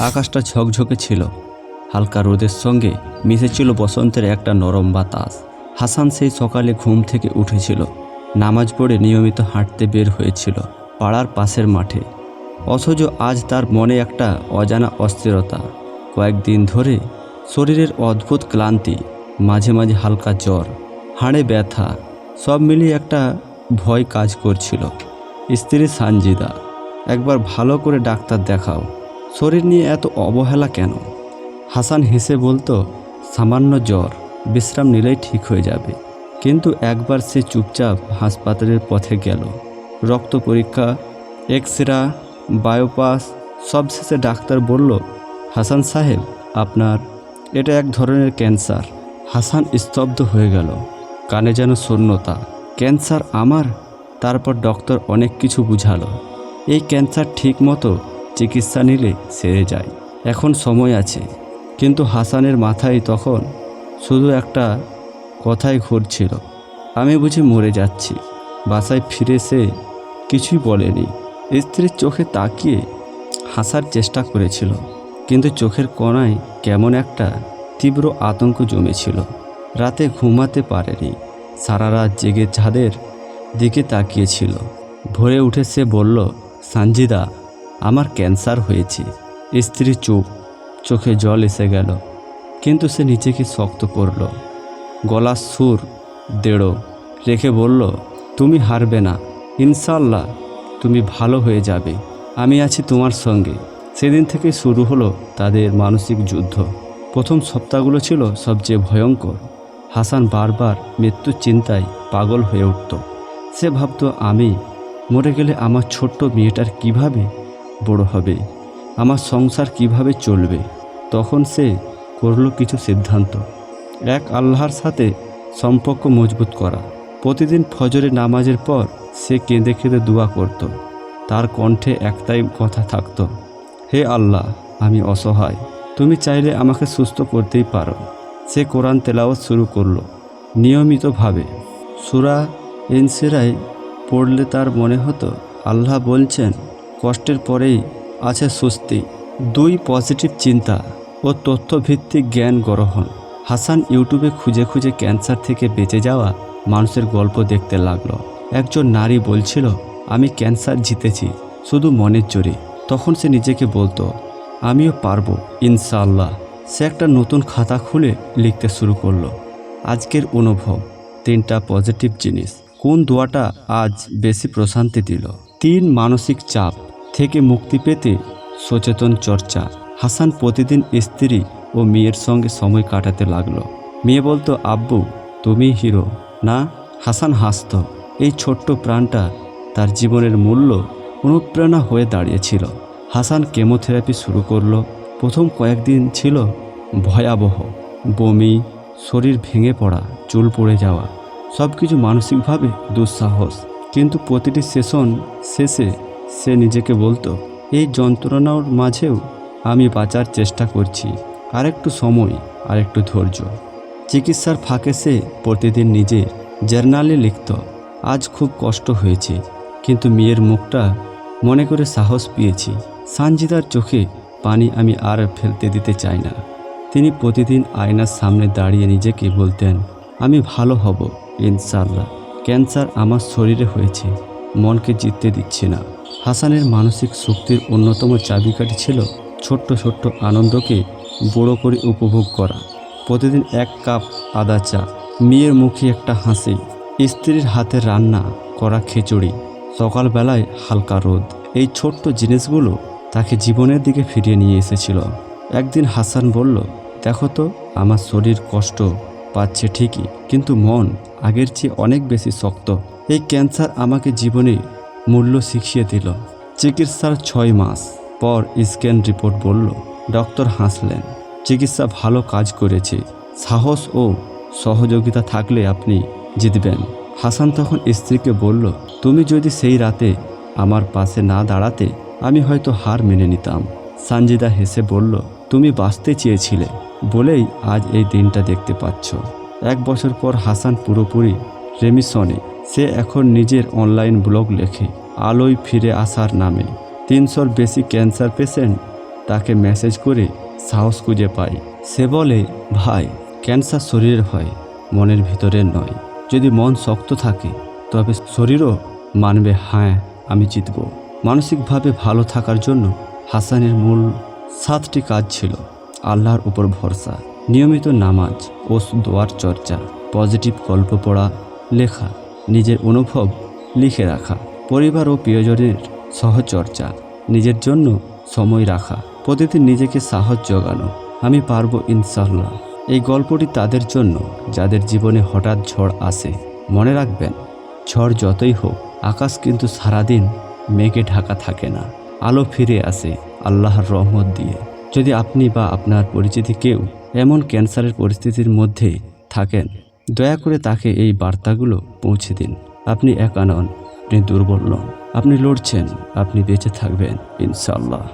আকাশটা ঝকঝকে ছিল। হালকা রোদের সঙ্গে মিশেছিল বসন্তের একটা নরম বাতাস। হাসান সেই সকালে ঘুম থেকে উঠেছিল। নামাজ পড়ে নিয়মিত হাঁটতে বের হয়েছিল পাড়ার পাশের মাঠে। অথচ আজ তার মনে একটা অজানা অস্থিরতা। কয়েকদিন ধরে শরীরের অদ্ভুত ক্লান্তি, মাঝে মাঝে হালকা জ্বর, হাড়ে ব্যথা, সব মিলিয়ে একটা ভয় কাজ করছিল। স্ত্রী সানজিদা, একবার ভালো করে ডাক্তার দেখাও। শরীর নিয়ে এত অবহেলা কেন? হাসান হেসে বলতো, সামান্য জ্বর, বিশ্রাম নিলেই ঠিক হয়ে যাবে। কিন্তু একবার সে চুপচাপ হাসপাতালের পথে গেল। রক্ত পরীক্ষা, এক্সরা, বায়োপাস সবশেষে ডাক্তার বলল, হাসান সাহেব, আপনার, এটা এক ধরনের ক্যান্সার। হাসান স্তব্ধ হয়ে গেল। কানে যেন শূন্যতা, ক্যান্সার আমার? তারপর ডক্টর অনেক কিছু বুঝালো। এই ক্যান্সার ঠিক মতো চিকিৎসা নিলে সেরে যায়। এখন সময় আছে। কিন্তু হাসানের মাথায় তখন শুধু একটা কথাই ঘুরছিল। আমি বুঝি মরে যাচ্ছি। বাসায় ফিরে সে কিছুই বলেনি। স্ত্রীর চোখে তাকিয়ে হাসার চেষ্টা করেছিল। কিন্তু চোখের কোণায় কেমন একটা তীব্র আতঙ্ক জমেছিল। রাতে ঘুমাতে পারেনি। সারা রাত জেগে ছাদের দিকে তাকিয়েছিল। ভোরে উঠে সে বলল, সানজিদা আমার ক্যান্সার হয়েছে। স্ত্রী চুপ চোখে জল এসে গেল, কিন্তু সে নিজেকে শক্ত করল। গলার সুর, দেড়ো, রেখে বলল, তুমি হারবে না। ইনশাল্লাহ তুমি ভালো হয়ে যাবে। আমি আছি তোমার সঙ্গে। সেদিন থেকে শুরু হলো তাদের মানসিক যুদ্ধ। প্রথম সপ্তাহগুলো ছিল সবচেয়ে ভয়ঙ্কর। হাসান বারবার মৃত্যুর চিন্তায় পাগল হয়ে উঠত। সে ভাবতো, আমি মরে গেলে আমার ছোট্ট মেয়েটার কীভাবে বড় হবে। আমার সংসার কীভাবে চলবে? তখন সে করল কিছু সিদ্ধান্ত। এক আল্লাহর সাথে সম্পর্ক মজবুত করা। প্রতিদিন ফজরে নামাজের পর সে কেঁদে কেঁদে দোয়া করত। তার কণ্ঠে একটাই কথা থাকত, হে আল্লাহ, আমি অসহায়। তুমি চাইলে আমাকে সুস্থ করতেই পারো। সে কোরআন তেলাওয়াত শুরু করল, নিয়মিতভাবে। সুরা ইনসিরাই পড়লে তার মনে হতো, আল্লাহ বলছেন কষ্টের পরেই আছে স্বস্তি। দুই পজিটিভ চিন্তা ও তথ্যভিত্তিক জ্ঞান গ্রহণ। হাসান ইউটিউবে খুঁজে খুঁজে ক্যান্সার থেকে বেঁচে যাওয়া মানুষের গল্প দেখতে লাগল। একজন নারী বলছিল, আমি ক্যান্সার জিতেছি, শুধু মনের জোরে। তখন সে নিজেকে বলতো, আমিও পারব, ইনশাআল্লাহ। সে একটা নতুন খাতা খুলে লিখতে শুরু করল, আজকের অনুভব, তিনটা পজিটিভ জিনিস। কোন দোয়াটা আজ বেশি প্রশান্তি দিল? তিন মানসিক চাপ থেকে মুক্তি পেতে সচেতন চর্চা। হাসান প্রতিদিন স্ত্রী ও মেয়ের সঙ্গে সময় কাটাতে লাগল। মেয়ে বলতো, আব্বু, তুমি হিরো, না? হাসান হাসত। এই ছোট্ট প্রাণটা তার জীবনের মূল্য অনুপ্রেরণা হয়ে দাঁড়িয়েছিল। হাসান কেমোথেরাপি শুরু করল। প্রথম কয়েকদিন ছিল ভয়াবহ। বমি, শরীর ভেঙে পড়া, চুল পড়ে যাওয়া সব কিছু মানসিকভাবে দুঃসাহস। কিন্তু প্রতিটি সেশন শেষে সে নিজেকে বলতো, এই যন্ত্রণার মাঝেও আমি বাঁচার চেষ্টা করছি। আরেকটু সময়, আরেকটু ধৈর্য। চিকিৎসার ফাঁকে সে প্রতিদিন নিজে জার্নালে লিখত, আজ খুব কষ্ট হয়েছে, কিন্তু মেয়ের মুখটা মনে করে সাহস পেয়েছি। সানজিদার চোখে পানি আমি আর ফেলতে দিতে চাই না। তিনি প্রতিদিন আয়নার সামনে দাঁড়িয়ে নিজেকে বলতেন, আমি ভালো হব ইনশাল্লাহ ক্যান্সার আমার শরীরে হয়েছে, মনকে জিততে দিচ্ছে না। হাসানের মানসিক শক্তির অন্যতম চাবিকাঠি ছিল ছোট্ট ছোট্ট আনন্দকে বড় করে উপভোগ করা। প্রতিদিন এক কাপ আদা চা, মেয়ের মুখে একটা হাসি, স্ত্রীর হাতে রান্না করা খিচুড়ি, সকালবেলায় হালকা রোদ। এই ছোট্ট জিনিসগুলো তাকে জীবনের দিকে ফিরিয়ে নিয়ে এসেছিল। একদিন হাসান বলল, দেখো তো, আমার শরীর কষ্ট পাচ্ছে ঠিকই, কিন্তু মন আগের চেয়ে অনেক বেশি শক্ত। এই ক্যান্সার আমাকে জীবনে মূল্য শিখিয়ে দিল। চিকিৎসার ছয় মাস পর স্ক্যান রিপোর্ট বলল, ডক্টর হাসলেন। চিকিৎসা ভালো কাজ করেছে। সাহস ও সহযোগিতা থাকলে আপনি জিতবেন। হাসান তখন স্ত্রীকে বলল, তুমি যদি সেই রাতে আমার পাশে না দাঁড়াতে, আমি হয়তো হার মেনে নিতাম। সানজিদা হেসে বলল, তুমি বাঁচতে চেয়েছিলে বলেই আজ এই দিনটা দেখতে পাচ্ছ। এক বছর পর হাসান পুরোপুরি রেমিশনে সে এখন নিজের অনলাইন ব্লগ লেখে, আলোয় ফিরে আসার নামে। তিনশোর বেশি ক্যান্সার পেশেন্ট তাকে মেসেজ করে সাহস খুঁজে পাই সে বলে, ভাই ক্যান্সার শরীরের হয় মনের ভিতরের নয়। যদি মন শক্ত থাকে, তবে শরীরও মানবে হ্যাঁ আমি জিতব। মানসিকভাবে ভালো থাকার জন্য হাসানের মূল সাতটি কাজ ছিল, আল্লাহর উপর ভরসা, নিয়মিত নামাজ ও দোয়ার চর্চা পজিটিভ গল্প পড়া, লেখা। নিজের অনুভব লিখে রাখা। পরিবার ও প্রিয়জনের সহচর্চা নিজের জন্য সময় রাখা, প্রতিদিন নিজেকে সাহস জোগানো। আমি পারব ইনশাল্লাহ এই গল্পটি তাদের জন্য, যাদের জীবনে হঠাৎ ঝড় আসে, মনে রাখবেন, ঝড় যতই হোক, আকাশ কিন্তু সারাদিন মেঘে ঢাকা থাকে না। আলো ফিরে আসে আল্লাহর রহমত দিয়ে। যদি আপনি বা আপনার পরিচিতি কেউ এমন ক্যান্সারের পরিস্থিতির মধ্যে থাকেন দয়া করে তাকে এই বার্তাগুলো পৌঁছে দিন। আপনি একা নন, আপনি দুর্বল নন, আপনি লড়ছেন, আপনি বেঁচে থাকবেন ইনশাল্লাহ